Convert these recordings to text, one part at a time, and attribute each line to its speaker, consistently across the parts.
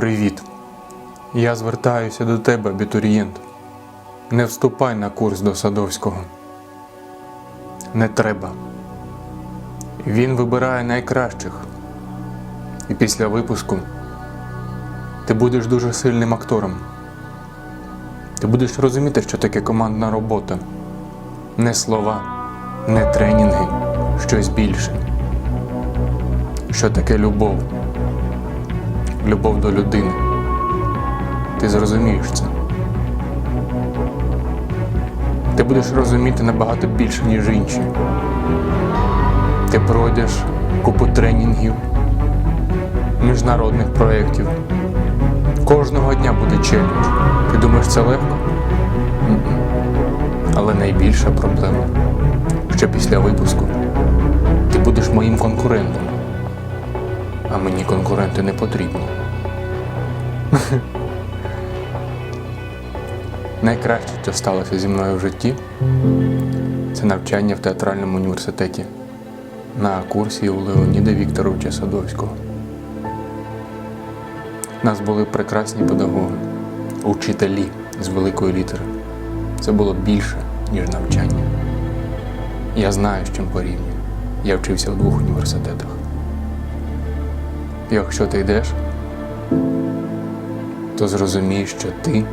Speaker 1: Привіт. Я звертаюся до тебе, абітурієнт. Не вступай на курс до Садовського. Не треба. Він вибирає найкращих. І після випуску ти будеш дуже сильним актором. Ти будеш розуміти, що таке командна робота. Не слова, не тренінги, щось більше. Що таке любов? Любов до людини. Ти зрозумієш це. Ти будеш розуміти набагато більше, ніж інші. Ти пройдеш купу тренінгів, міжнародних проєктів. Кожного дня буде челендж. Ти думаєш, це легко? М-м. Але найбільша проблема, що після випуску ти будеш моїм конкурентом, а мені конкуренти не потрібні. Найкраще, що сталося зі мною в житті, це навчання в театральному університеті на курсі у Леоніда Вікторовича Садовського. У нас були прекрасні педагоги, учителі з великої літери. Це було більше, ніж навчання. Я знаю, з чим порівнюю. Я вчився у двох університетах. Якщо ти йдеш, то зрозумієш, що ти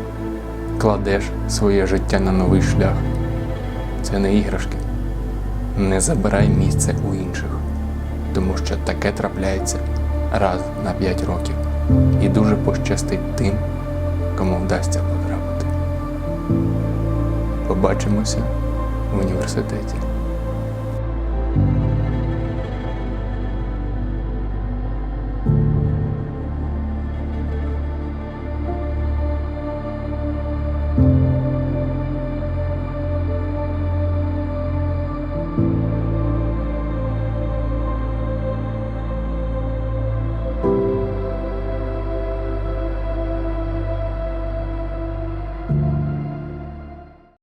Speaker 1: кладеш своє життя на новий шлях. Це не іграшки. Не забирай місце у інших, тому що таке трапляється раз на 5 років. І дуже пощастить тим, кому вдасться потрапити. Побачимося в університеті.